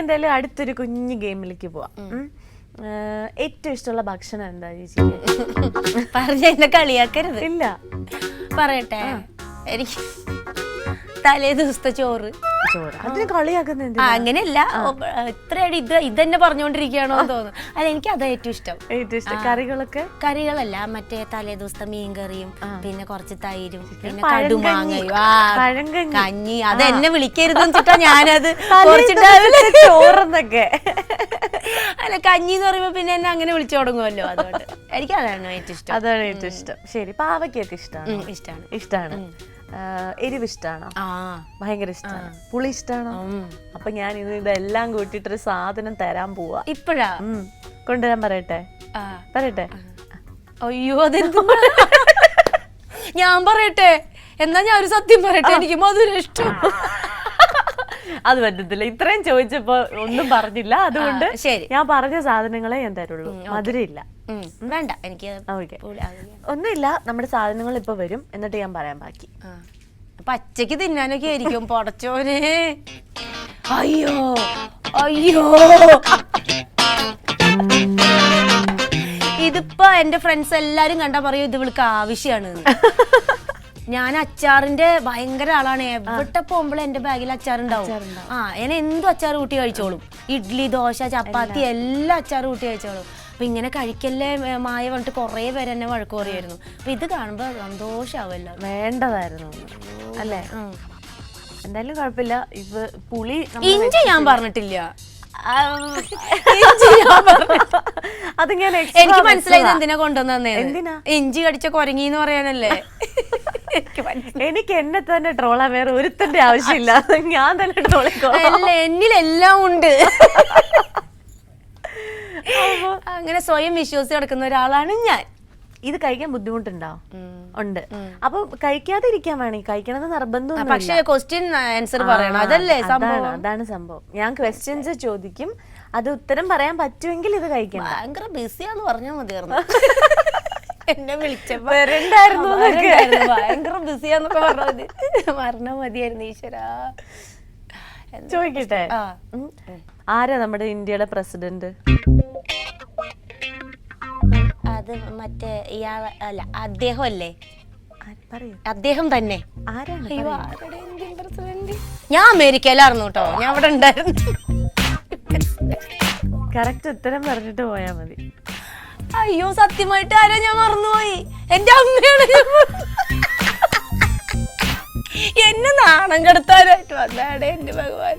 എന്തായാലും അടുത്തൊരു കുഞ്ഞു ഗെയിമിലേക്ക് പോവാം. ഏറ്റവും ഇഷ്ടമുള്ള ഭക്ഷണം എന്താ ചേച്ചി? പറഞ്ഞ എന്നെ കളിയാക്കരുത്. ഇല്ല. പറയട്ടെ. എനിക്ക് തലേ ദിവസത്തെ ചോറ്. ചോറ്. അതിന് കളിയാക്കുന്ന അങ്ങനെയല്ല. ഇത്രയടി ഇത് ഇതന്നെ പറഞ്ഞുകൊണ്ടിരിക്കുകയാണോ എന്ന് തോന്നുന്നു. അല്ല എനിക്ക് അതാ ഏറ്റവും ഇഷ്ടം. ഏറ്റവും ഇഷ്ടം. കറികളൊക്കെ? കറികളല്ല മറ്റേ തലേ ദിവസത്തെ മീൻ കറിയും പിന്നെ കുറച്ച് തൈരും പിന്നെ കടുമാങ്ങയും കഞ്ഞി. അത് എന്നെ വിളിക്കരുത് വെച്ചിട്ടാ ഞാനത് ചോറെന്നൊക്കെ. അല്ല കഞ്ഞി എന്ന് പറയുമ്പോ പിന്നെ എന്നെ അങ്ങനെ വിളിച്ചു തുടങ്ങുമല്ലോ അതുകൊണ്ട്. എനിക്ക് അതാണ് ഏറ്റവും ഇഷ്ടം. അതാണ് ഏറ്റവും ഇഷ്ടം. ശരി പാവയ്ക്കൊക്കെ ഇഷ്ടമാണ് ഇഷ്ടമാണ് ഇഷ്ടാണ്. ഇഷ്ടമാണ് എരിവ് ഇഷ്ടമാണോ ഭയങ്കര ഇഷ്ടമാണ് പുളി ഇഷ്ടമാണോ. അപ്പൊ ഞാൻ ഇത് ഇതെല്ലാം കൂട്ടിട്ടൊരു സാധനം തരാൻ പോവാ. ഇപ്പഴാ? കൊണ്ടുവരാൻ പറയട്ടെ. പറയട്ടെ? അയ്യോ അതെന്ത് ഞാൻ പറയട്ടെ? എന്നാ ഞാൻ ഒരു സത്യം പറയട്ടെ? എനിക്ക് മധുരം ഇഷ്ടം. അത് പറ്റത്തില്ല. ഇത്രയും ചോദിച്ചപ്പോ ഒന്നും പറഞ്ഞില്ല. അതുകൊണ്ട് ശരി. ഞാൻ പറഞ്ഞ സാധനങ്ങളെ ഞാൻ തരുള്ളൂ. മധുരയില്ല വേണ്ട. എനിക്ക് ഓക്കെ. ഒന്നുമില്ല. നമ്മുടെ സാധനങ്ങൾ ഇപ്പൊ വരും. എന്നിട്ട് ഞാൻ പറയാൻ ബാക്കി. പച്ചക്ക് തിന്നാനൊക്കെ ആയിരിക്കും. പൊടച്ചോനെ. അയ്യോ. അയ്യോ. ഇതിപ്പോ എന്റെ ഫ്രണ്ട്സ് എല്ലാരും കണ്ടാ പറയും ഇത് ഇവൾക്ക് ആവശ്യമാണ് ഞാൻ അച്ചാറിന്റെ ഭയങ്കര ആളാണ്. എവിടെ പോകുമ്പോഴും എന്റെ ബാഗിൽ അച്ചാറുണ്ടാവും. ആ ഞാൻ എന്തും അച്ചാർ കൂട്ടി കഴിച്ചോളും. ഇഡ്ലി ദോശ ചപ്പാത്തി എല്ലാം. അച്ചാർ കൂട്ടി കഴിച്ചോളും. അപ്പൊ ഇങ്ങനെ കഴിക്കല്ലേ മായ പറഞ്ഞിട്ട് കുറെ പേര് എന്നെ വഴക്ക് പറയായിരുന്നു അപ്പൊ ഇത് കാണുമ്പോ സന്തോഷാവല്ലോ. വേണ്ടതായിരുന്നു. അല്ലേ? എന്തായാലും കുഴപ്പമില്ല. ഇത് പുളി ഇഞ്ചി ഞാൻ പറഞ്ഞിട്ടില്ല. അത് ഞാൻ എനിക്ക് മനസ്സിലായി. എന്തിനാ കൊണ്ടുവന്നേ എന്തിനാ? ഇഞ്ചി കടിച്ച കൊരങ്ങി എന്ന് പറയാനല്ലേ? എനിക്ക് എന്നെ തന്നെ ട്രോളാൻ വേറെ ഒരുത്തന്റെ ആവശ്യമില്ല. ഞാൻ തന്നെ ട്രോളിക്കോളാം എന്നിലെല്ലാം ഉണ്ട്. അങ്ങനെ സ്വയം വിശ്വസിച്ച് നടക്കുന്ന ഒരാളാണ് ഞാൻ. ഇത് കഴിക്കാൻ ബുദ്ധിമുട്ടുണ്ടോ? ഉണ്ട്. അപ്പൊ കഴിക്കാതെ ഇരിക്കാൻ വേണമെങ്കിൽ കഴിക്കണമെന്ന് നിർബന്ധം പക്ഷേ ക്വസ്റ്റ്യൻ ആൻസർ പറയണം. അതല്ലേ സംഭവം? അതാണ് സംഭവം. ഞാൻ ക്വസ്റ്റ്യൻസ് ചോദിക്കും. അത് ഉത്തരം പറയാൻ പറ്റുമെങ്കിൽ ഇത് കഴിക്കണം ഭയങ്കര ബിസിയാന്ന് പറഞ്ഞാൽ മതിയായിരുന്നു. എന്നെ വിളിച്ചപ്പോ വരണ്ടായിരുന്നു ഭയങ്കര ബിസിയാന്നൊക്കെ പറഞ്ഞത്. മരണം മതിയായിരുന്നു ഈശ്വരാ? ചോദിക്കട്ടെ? ആരാ നമ്മുടെ ഇന്ത്യയുടെ പ്രസിഡന്റ്? അത് മറ്റേ ഇയാൾ അല്ല അദ്ദേഹം അല്ലേ അദ്ദേഹം തന്നെ. ഞാൻ അമേരിക്കയിലായിരുന്നു കേട്ടോ. ഞാൻ അവിടെ ഉണ്ടായിരുന്നു. കറക്റ്റ് ഉത്തരം പറഞ്ഞിട്ട് പോയാ മതി. അയ്യോ സത്യമായിട്ട് ആരാ ഞാൻ മറന്നുപോയി? എന്റെ അമ്മയാണ് എന്നെ നാണം കെടുത്താനായിട്ട് വന്നാടേ എന്റെ ഭഗവാൻ.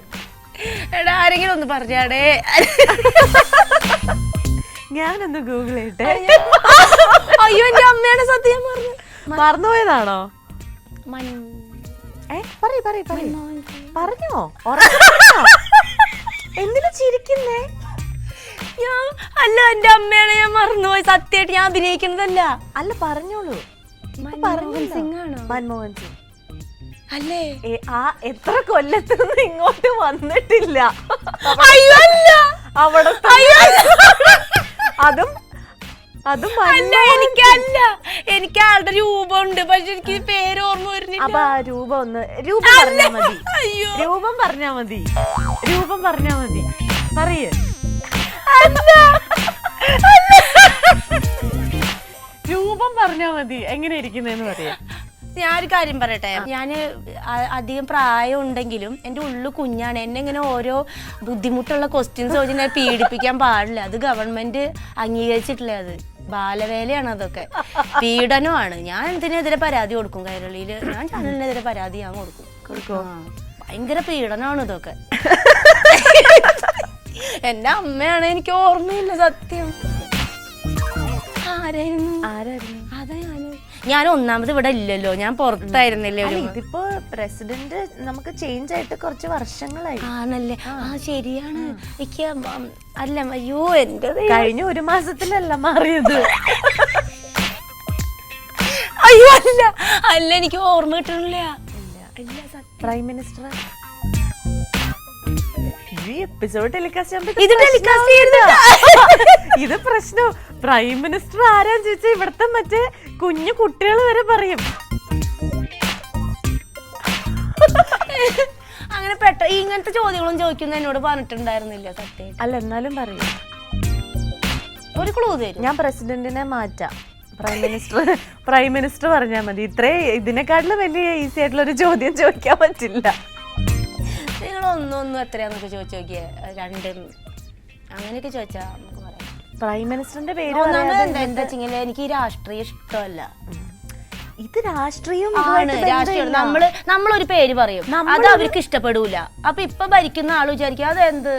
എടാ ആരെങ്കിലും ഒന്ന് പറഞ്ഞാടേ. ഞാനൊന്ന് ഗൂഗിൾ ചെയ്യട്ടെ. അയ്യോ എന്റെ അമ്മയാണ് സത്യം പറഞ്ഞു മറന്നുപോയതാണോ? പറയൂ പറയൂ പറഞ്ഞോ? എന്തിനാ ചിരിക്കുന്നേ? ഞാൻ അല്ല എന്റെ അമ്മയാണ് ഞാൻ മറന്നുപോയി. സത്യമായിട്ട് ഞാൻ അഭിനയിക്കുന്നതല്ല. അല്ല പറഞ്ഞോളൂ. മൻമോഹൻ. സിംഗ് ആണോ? മൻമോഹൻ സിംഗ്. അല്ലേ? ആ എത്ര കൊല്ലത്തുനിന്ന് ഇങ്ങോട്ട് വന്നിട്ടില്ല. അവിടെ അതും അതും എനിക്കല്ല. എനിക്ക് ആളുടെ രൂപമുണ്ട്. പക്ഷെ എനിക്ക് പേര് ഓർമ്മ വരുന്നില്ല. അപ്പൊ ആ രൂപം ഒന്ന് രൂപം പറഞ്ഞാ മതി. അയ്യോ. രൂപം പറഞ്ഞാ മതി. രൂപം പറഞ്ഞാ മതി. പറയ്. രൂപം പറഞ്ഞാ മതി. എങ്ങനെ ഇരിക്കുന്നതെന്ന് പറയാം. ഞാനൊരു കാര്യം പറയട്ടെ. ഞാൻ അധികം പ്രായം ഉണ്ടെങ്കിലും എന്റെ ഉള്ളു കുഞ്ഞാണ്. എന്നെ ഇങ്ങനെ ഓരോ ബുദ്ധിമുട്ടുള്ള ക്വസ്റ്റ്യൻസ് ചോദിച്ച് ഞാൻ പീഡിപ്പിക്കാൻ പാടില്ല. അത് ഗവൺമെന്റ് അംഗീകരിച്ചിട്ടില്ല അത്. ബാലവേലയാണ് അതൊക്കെ. പീഡനമാണ്. ഞാൻ എന്തിനെതിരെ പരാതി കൊടുക്കും? കൈരളിയിൽ ഞാൻ ചാനലിനെതിരെ പരാതി ഞാൻ കൊടുക്കും. കൊടുക്കോ? ഭയങ്കര പീഡനമാണ് ഇതൊക്കെ. എന്റെ അമ്മയാണ് എനിക്ക് ഓർമ്മയില്ല സത്യം. ആരായിരുന്നു? ആരായിരുന്നു? അതാ ഞാൻ ഒന്നാമത് ഇവിടെ ഇല്ലല്ലോ. ഞാൻ പുറത്തായിരുന്നില്ലേ ഒരു ഇതിപ്പോ പ്രസിഡന്റ് നമുക്ക് ചേഞ്ച് ആയിട്ട് കുറച്ച് വർഷങ്ങളായി. ആണല്ലേ? ആ. ശരിയാണ്. എനിക്ക് അല്ല അയ്യോ എന്റെ കഴിഞ്ഞ ഒരു മാസത്തിലല്ല മാറിയത്. അയ്യോ അല്ല. അല്ല എനിക്ക് ഓർമ്മ കിട്ടണില്ല. പ്രൈം മിനിസ്റ്റർ ഈ എപ്പിസോഡ് ടെലികാസ്റ്റ് ഇത് പ്രശ്നം. പ്രൈം മിനിസ്റ്റർ ആരാന്ന് ചോദിച്ചാൽ ഇവിടുത്തെ മറ്റേ കുഞ്ഞു കുട്ടികൾ വരെ പറയും. അങ്ങനെ പെട്ട ഇങ്ങനത്തെ ചോദ്യങ്ങളും ചോദിക്കുന്ന എന്നോട് പറഞ്ഞിട്ടുണ്ടായിരുന്നില്ല സത്യം അല്ല എന്നാലും പറയൂ. ഒരു ക്ലൂ തരും. ഞാൻ പ്രസിഡന്റിനെ മാറ്റാം. പ്രൈം മിനിസ്റ്റർ പ്രൈം മിനിസ്റ്റർ പറഞ്ഞാൽ മതി. ഇത്രേ ഇതിനെക്കാട്ടിലും വലിയ ഈസി ആയിട്ടുള്ള ഒരു ചോദ്യം ചോദിക്കാൻ പറ്റില്ല. ഒന്നൊന്നും എത്രയാന്നൊക്കെ ചോദിച്ചു നോക്കിയേ രണ്ടും. അങ്ങനെയൊക്കെ ചോദിച്ചാ നമുക്ക് പറയാം. പ്രൈം മിനിസ്റ്ററിന്റെ പേര് ഒന്നാമത് എന്താ എന്താ? വെച്ചെങ്കിൽ എനിക്ക് ഈ രാഷ്ട്രീയം ഇഷ്ടമല്ല. ഇത് രാഷ്ട്രീയം ആണ് രാഷ്ട്രീയം. നമ്മൾ നമ്മളൊരു പേര് പറയും. അത് അവർക്ക് ഇഷ്ടപ്പെടൂല. അപ്പൊ ഇപ്പൊ ഭരിക്കുന്ന ആൾ വിചാരിക്കും അത് എന്ത്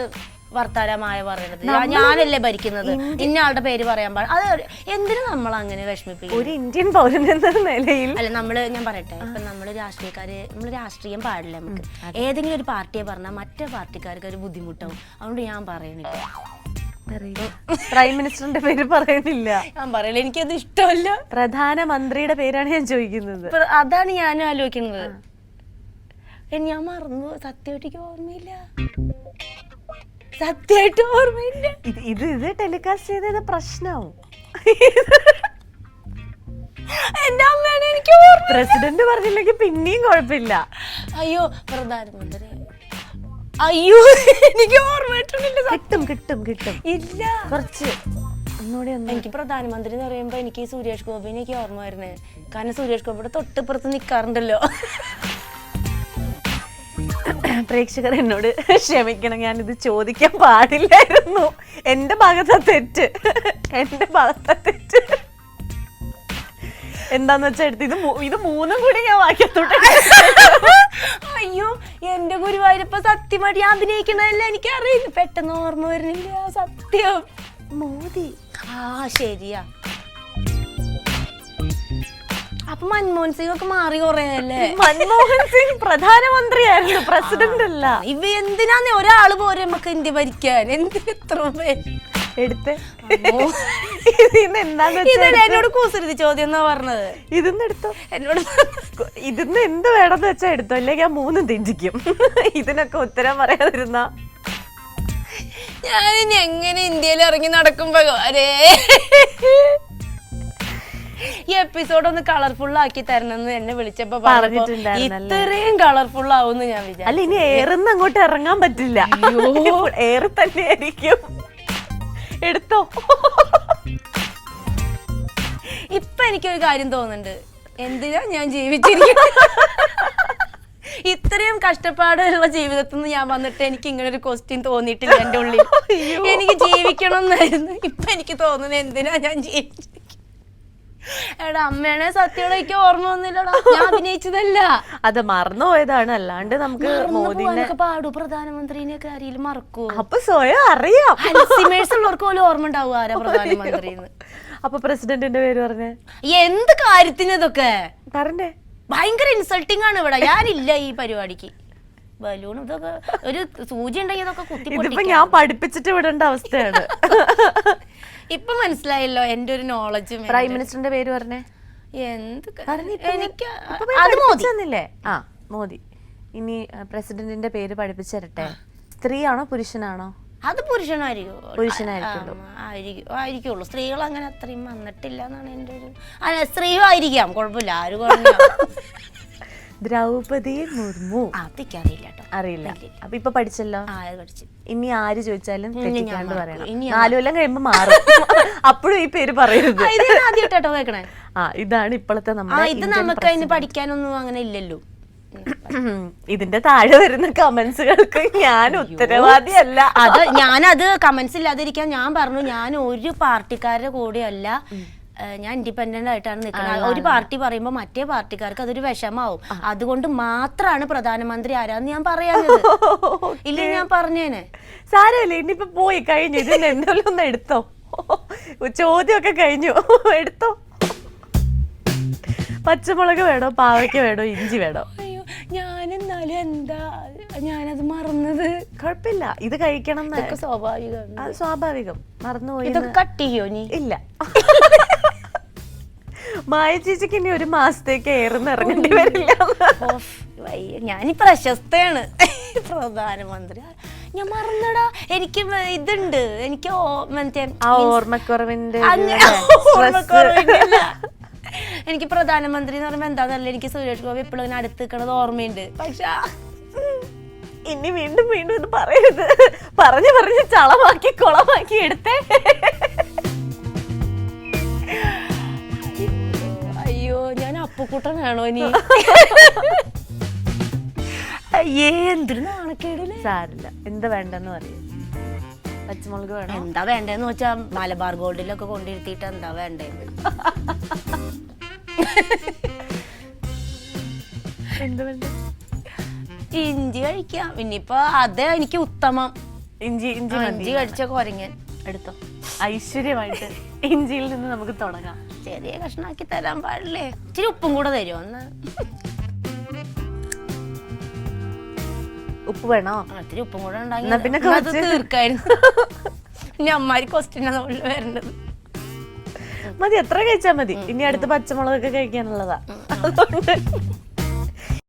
വർത്താനമായ പറയണത്. ഞാനല്ലേ ഭരിക്കുന്നത്? ഇന്ന ആളുടെ പേര് പറയാൻ പാടില്ല. അത് എന്തിനു നമ്മൾ അങ്ങനെ വിഷമിപ്പിക്കും? ഒരു ഇന്ത്യൻ പൗരൻ എന്ന നിലയിൽ അല്ല നമ്മൾ ഞാൻ പറയട്ടെ. ഇപ്പൊ നമ്മൾ രാഷ്ട്രീയക്കാര് നമ്മൾ രാഷ്ട്രീയം പാടില്ല നമുക്ക്. ഏതെങ്കിലും ഒരു പാർട്ടിയെ പറഞ്ഞാൽ മറ്റേ പാർട്ടിക്കാർക്ക് ഒരു ബുദ്ധിമുട്ടാവും. അതുകൊണ്ട് ഞാൻ പറയണില്ല. പ്രൈം മിനിസ്റ്ററിന്റെ പേര് പറയുന്നില്ല. ഞാൻ പറയില്ല എനിക്കത് ഇഷ്ടമല്ല. പ്രധാനമന്ത്രിയുടെ പേരാണ് ഞാൻ ചോദിക്കുന്നത്. അതാണ് ഞാൻ ആലോചിക്കുന്നത്. ഞാൻ മറന്നു. സത്യമായിട്ട് എനിക്ക് ഓർമ്മയില്ല. സത്യമായിട്ട് ഓർമ്മയില്ല. ഇത് ഇത് ഇത് ടെലികാസ്റ്റ് ചെയ്തത് പ്രശ്നവും. എന്റെ അമ്മയാണ് എനിക്ക് പ്രസിഡന്റ് പറഞ്ഞില്ലെങ്കിൽ പിന്നെയും കുഴപ്പമില്ല. അയ്യോ പ്രധാനമന്ത്രി അയ്യോ എനിക്ക് ഓർമ്മയിട്ടില്ല കിട്ടും കിട്ടും കിട്ടും. ഇല്ല. കുറച്ച്. എനിക്ക് പ്രധാനമന്ത്രി എന്ന് പറയുമ്പോ എനിക്ക് സുരേഷ് ഗോപിനെ എനിക്ക് ഓർമ്മ വരുന്നത്. കാരണം സുരേഷ് ഗോപിയുടെ തൊട്ടിപ്പുറത്ത് നിക്കാറുണ്ടല്ലോ. പ്രേക്ഷകർ എന്നോട് ക്ഷമിക്കണം ഞാൻ ഇത് ചോദിക്കാൻ പാടില്ലായിരുന്നു. എന്റെ ഭാഗത്തെ തെറ്റ്. എന്റെ ഭാഗത്തെ തെറ്റ്. എന്താന്ന് വെച്ചാ എടുത്ത് ഇത് ഇത് മൂന്നും കൂടി ഞാൻ വാക്യത്തോട്ട് അയ്യോ എന്റെ ഗുരുവായൂരപ്പ സത്യമായിട്ട് ഞാൻ അഭിനയിക്കണതല്ല എനിക്ക് അറിയില്ല പെട്ടെന്ന് ഓർമ്മ വരുന്നില്ല സത്യം. മോദി. ആ ശരിയാ. അപ്പൊ മൻമോഹൻ സിംഗ് ഒക്കെ മാറി കുറേ അല്ലേ മൻമോഹൻ സിംഗ് പ്രധാനമന്ത്രിയായിരുന്നു പ്രസിഡന്റ് അല്ല ഇവ എന്തിനാന്ന് ഒരാൾ പോരെ നമുക്ക് ഇന്ത്യ ഭരിക്കാൻ? എന്തിന് ഇത്ര പേര് എടുത്ത്. ഇതിന്ന് എന്താന്ന് വെച്ചാ ഇതല്ലേ എന്നോട് കൂസരുത് ചോദ്യം എന്നാ പറഞ്ഞത്? ഇതിന്ന് എടുത്തോ? എന്നോട് ഇതിന്ന് എന്ത് വേണമെന്ന് വെച്ചാ എടുത്തോ? അല്ലെങ്കിൽ ഞാൻ മൂന്നും തിഞ്ചിക്കും ഇതിനൊക്കെ ഉത്തരം പറയാതിരുന്ന. ഞാൻ ഇനി എങ്ങനെ ഇന്ത്യയിൽ ഇറങ്ങി നടക്കും അരേ ഈ എപ്പിസോഡ് ഒന്ന് കളർഫുൾ ആക്കി തരണമെന്ന് എന്നെ വിളിച്ചപ്പോ ഇത്രയും കളർഫുൾ ആവും ഞാൻ വിചാരിച്ചു. അല്ല ഇനി ഏറുന്ന് അങ്ങോട്ട് ഇറങ്ങാൻ പറ്റില്ല. ഏറി തന്നെ ആയിരിക്കും എടുത്തോ? ഇപ്പൊ എനിക്കൊരു കാര്യം തോന്നുന്നുണ്ട്. എന്തിനാ ഞാൻ ജീവിച്ചിരിക്കുന്നത്? ഇത്രയും കഷ്ടപ്പാടുള്ള ജീവിതത്തിൽ നിന്ന് ഞാൻ വന്നിട്ട് എനിക്ക് ഇങ്ങനെ ഒരു ക്വസ്റ്റ്യൻ തോന്നിയിട്ടില്ല എന്റെ ഉള്ളിൽ. എനിക്ക് ജീവിക്കണം എന്നായിരുന്നു ഇപ്പൊ എനിക്ക് തോന്നുന്നത് എന്തിനാ ഞാൻ ജീവിച്ചിരിക്കുന്നത് എടാ അമ്മയാണെ സത്യയുടെ എനിക്ക് ഓർമ്മ വന്നില്ലടാ. ഞാൻ അഭിനയിച്ചതല്ല. അത് മറന്നുപോയതാണ് അല്ലാണ്ട് നമുക്ക് മോദിനെ പാടു. പ്രധാനമന്ത്രിനെ ആരെങ്കിലും മറക്കൂ അപ്പൊ സ്വയം അറിയാം. അൽസിമേഴ്സ് ഉള്ളവർക്ക് പോലും ഓർമ്മ ഉണ്ടാവും ആരാ പ്രധാനമന്ത്രി അപ്പൊ പ്രസിഡന്റിന്റെ പേര് പറഞ്ഞേ? എന്ത് കാര്യത്തിന് ഇതൊക്കെ? പറഞ്ഞേ. ഭയങ്കര ഇൻസൾട്ടിങ് ആണ് ഇവിടെ. ഞാനില്ല ഈ പരിപാടിക്ക്. ബലൂൺ ഇതൊക്കെ ഒരു സൂചി ഉണ്ടെങ്കിൽ ഇതൊക്കെ കുത്തി ഞാൻ പഠിപ്പിച്ചിട്ട് വിടേണ്ട അവസ്ഥയാണ്. ഇപ്പൊ മനസ്സിലായല്ലോ എന്റെ ഒരു നോളജും പ്രൈം മിനിസ്റ്ററിന്റെ പേര് പറഞ്ഞേ? എന്ത് ക- എനിക്ക് അത് മോദി തന്നില്ലേ? ആ മോദി ഇനി പ്രസിഡന്റിന്റെ പേര് പഠിപ്പിച്ചു തരട്ടെ സ്ത്രീയാണോ പുരുഷനാണോ? അത് പുരുഷനായിരിക്കും. ആയിരിക്കും ആയിരിക്കുള്ളൂ. സ്ത്രീകൾ അങ്ങനെ അത്രയും വന്നിട്ടില്ല എന്നാണ് എന്റെ ഒരു അല്ല സ്ത്രീയും ആയിരിക്കാം കുഴപ്പമില്ല. ആര് പറഞ്ഞു ദ്രൗപദി മുർമു. അറിയില്ല കേട്ടോ അറിയില്ല. അപ്പൊ ഇപ്പൊ പഠിച്ചല്ലോ? ആ അത് പഠിച്ചു. ഇനി ആര് ചോദിച്ചാലും തെറ്റിക്കാണ്ട് പറയണം. ഇനി നാലു കൊല്ലം കഴിയുമ്പോ മാറും. അപ്പോഴും ഈ പേര് പറയരുത്. ആ, ഇത് ഞാൻ ആദ്യമായിട്ടോ കേൾക്കണേ ആ ഇതാണ് ഇപ്പോഴത്തെ ആ നമ്മുടെ ഇത് നമുക്ക് അതിന് പഠിക്കാനൊന്നും അങ്ങനെ ഇല്ലല്ലോ. ഇതിന്റെ താഴെ വരുന്ന കമന്റ്സുകൾക്ക് ഞാൻ ഉത്തരവാദിയല്ല. അത് ഞാനത് കമന്റ്സ് ഇല്ലാതിരിക്കാൻ ഞാൻ പറഞ്ഞു. ഞാൻ ഒരു പാർട്ടിക്കാരുടെ കൂടെയല്ല. ഞാൻ ഇൻഡിപെൻഡന്റ് ആയിട്ടാണ് നിൽക്കുന്നത്. ഒരു പാർട്ടി പറയുമ്പോൾ മറ്റേ പാർട്ടിക്കാർക്ക് അതൊരു വിഷമാവും അതുകൊണ്ട് മാത്രമാണ് പ്രധാനമന്ത്രി ആരാന്ന് ഞാൻ പറയാഞ്ഞത്. ഇല്ല ഞാൻ പറഞ്ഞേനെ. സാരമില്ല ഇനിയിപ്പോ പോയി കഴിഞ്ഞു. ഇതിന് എന്തെങ്കിലും ഒന്ന് എടുത്തോ. ചോദ്യമൊക്കെ കഴിഞ്ഞു. എടുത്തോ. പച്ചമുളക് വേണോ? പാവയ്ക്ക വേണോ? ഇഞ്ചി വേണോ? അയ്യോ ഞാൻ എന്നാലും എന്താ? ഞാനത് മറന്നത്. കുഴപ്പമില്ല. ഇത് കഴിക്കണം സ്വാഭാവികം സ്വാഭാവികം. മറന്നുപോയി ഇതൊക്കെ കട്ട് ചെയ്യോ നീ ഇല്ല. മായ ചേച്ചിക്ക് ഇനി ഒരു മാസത്തേക്ക് ഏറുന്ന് ഇറങ്ങേണ്ടി വരില്ല. ഞാൻ പ്രശസ്തയാണ്. പ്രധാനമന്ത്രി. ഞാൻ മറന്നടാ. എനിക്ക് ഇതുണ്ട്. എനിക്ക് ഓ- മറ്റേ ആ ഓർമ്മക്കുറവിന്റെ. എനിക്ക് പ്രധാനമന്ത്രി എന്ന് പറയുമ്പോ എന്താന്നല്ല എനിക്ക് സുരേഷ് ഗോപി എപ്പോഴും ഇങ്ങനെ അടുത്ത് നിൽക്കണത് ഓർമ്മയുണ്ട്. പക്ഷെ ഇനി വീണ്ടും വീണ്ടും ഇത് പറയരുത്. പറഞ്ഞു പറഞ്ഞ് ചളമാക്കി കുളമാക്കി എടുത്തേ. അപ്പുക്കുട്ടനാണോ ഇനി? അയ്യേ എന്തൊരു നാണക്കേടില്ലേ സാരില്ല എന്താ വേണ്ടെന്ന് പറയും. പച്ചമുളക് വേണം? എന്താ വേണ്ടെന്ന് വെച്ചാ മലബാർ ഗോൾഡിലൊക്കെ കൊണ്ടിരുത്തിയിട്ട് എന്താ വേണ്ടേ? എന്ത് വേണ്ട? ഇഞ്ചി കഴിക്കാം. ഇനിയിപ്പോ അതേ എനിക്ക് ഉത്തമം. ഇഞ്ചി ഇഞ്ചി ഇഞ്ചി കഴിച്ച കൊരങ്ങൻ. എടുത്തോ. ഐശ്വര്യമായിട്ട് ഇഞ്ചിയിൽ നിന്ന് നമുക്ക് തുടങ്ങാം. ചെറിയ കഷ്ണാക്കി തരാൻ പാടില്ലേ? ഇച്ചിരി ഉപ്പും കൂടെ തരുമോ ഒന്ന്? ഉപ്പ് വേണോ? ഇത്തിരി ഉപ്പും കൂടെ എന്നാ പിന്നെ തീർക്കായിരുന്നു. ഇനി അമ്മാരി ക്വസ്റ്റ്യൻ മുകളിൽ വരേണ്ടത്. മതി എത്ര കഴിച്ചാ മതി. ഇനി അടുത്ത പച്ചമുളകൊക്കെ കഴിക്കാനുള്ളതാ. അതുകൊണ്ട്